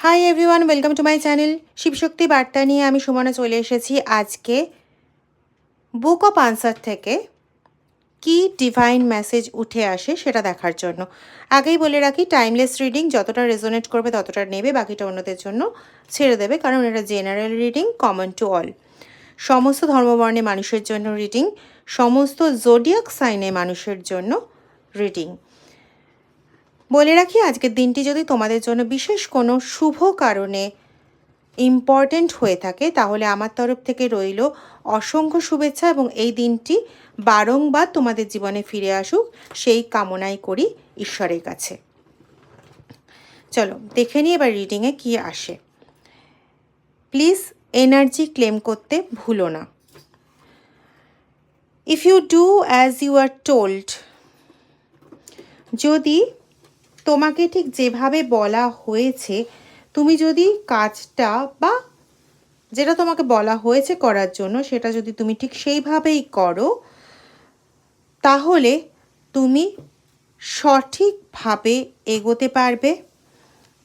Hi everyone welcome to my channel Shivshakti Barta নিয়ে আমি সুমনা চলে এসেছি আজকে বুক অফ আনসার থেকে কি ডিভাইন মেসেজ উঠে আসে সেটা দেখার জন্য। আগেই বলে রাখি টাইমলেস রিডিং যতটা রেজোনেট করবে ততটা নেবে, বাকিটা অন্যদের জন্য ছেড়ে দেবে, কারণ এটা general reading common to all সমস্ত ধর্মবর্ণে মানুষের জন্য রিডিং সমস্ত জোডিয়াক সাইনে মানুষের জন্য রিডিং বলে রাখি, আজকের দিনটি যদি তোমাদের জন্য বিশেষ কোনো শুভ কারণে ইম্পর্ট্যান্ট হয়ে থাকে, তাহলে আমার তরফ থেকে রইল অসংখ্য শুভেচ্ছা এবং এই দিনটি বারংবার তোমাদের জীবনে ফিরে আসুক, সেই কামনাই করি ঈশ্বরের কাছে। চলো, দেখে নিই এবার রিডিংয়ে কী আসে। প্লিজ এনার্জি ক্লেম করতে ভুলো না। If you do as you are told যদি তোমাকে ঠিক যেভাবে বলা হয়েছে, তুমি যদি কাজটা বা যেটা তোমাকে বলা হয়েছে করার জন্য সেটা যদি তুমি ঠিক সেইভাবেই করো, তাহলে তুমি সঠিকভাবে এগোতে পারবে।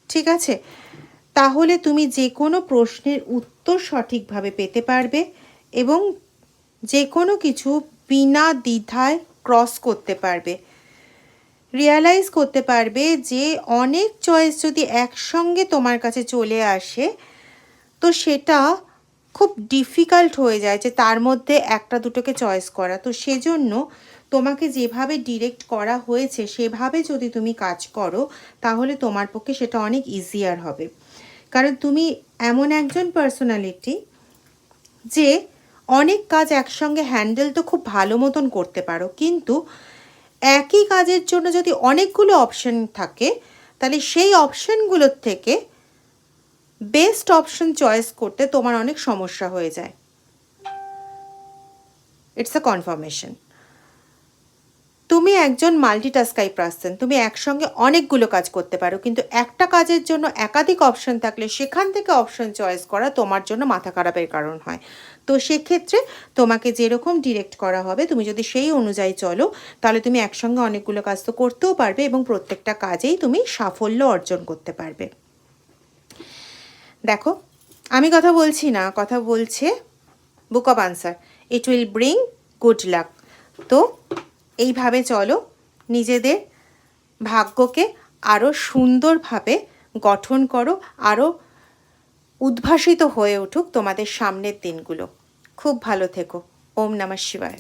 ঠিক আছে? তাহলে তুমি যে কোনো প্রশ্নের উত্তর সঠিকভাবে পেতে পারবে এবং যে কোনো কিছু বিনা দ্বিধায় ক্রস করতে পারবে। রিয়ালাইজ করতে পারবে যে অনেক চয়েস যদি একসঙ্গে তোমার কাছে চলে আসে, তো সেটা খুব ডিফিকাল্ট হয়ে যায় যে তার মধ্যে একটা দুটোকে চয়েস করা। তো সেজন্য তোমাকে যেভাবে ডিরেক্ট করা হয়েছে, সেভাবে যদি তুমি কাজ করো, তাহলে তোমার পক্ষে সেটা অনেক ইজিয়ার হবে। কারণ তুমি এমন একজন পার্সোনালিটি যে অনেক কাজ একসঙ্গে হ্যান্ডেল তো খুব ভালো মতন করতে পারো, কিন্তু একই কাজের জন্য যদি অনেকগুলো অপশন থাকে, তাহলে সেই অপশনগুলোর থেকে বেস্ট অপশন চয়েস করতে তোমার অনেক সমস্যা হয়ে যায়। ইটস আ কনফার্মেশন তুমি একজন মাল্টিটাস্কাই পার্সন তুমি একসঙ্গে অনেকগুলো কাজ করতে পারো, কিন্তু একটা কাজের জন্য একাধিক অপশন থাকলে সেখান থেকে অপশন চয়েস করা তোমার জন্য মাথা খারাপের কারণ হয়। তো সেক্ষেত্রে তোমাকে যেরকম ডিরেক্ট করা হবে, তুমি যদি সেই অনুযায়ী চলো, তাহলে তুমি একসঙ্গে অনেকগুলো কাজ তো করতেও পারবে এবং প্রত্যেকটা কাজেই তুমি সাফল্য অর্জন করতে পারবে। দেখো, আমি কথা বলছি না, কথা বলছে book of answer it will bring good luck তো এইভাবে চলো, নিজেদের ভাগ্যকে আরও সুন্দরভাবে গঠন করো আরও উদ্ভাসিত হয়ে উঠুক তোমাদের সামনের দিনগুলো। খুব ভালো থেকো। ওম নমঃ শিবায়।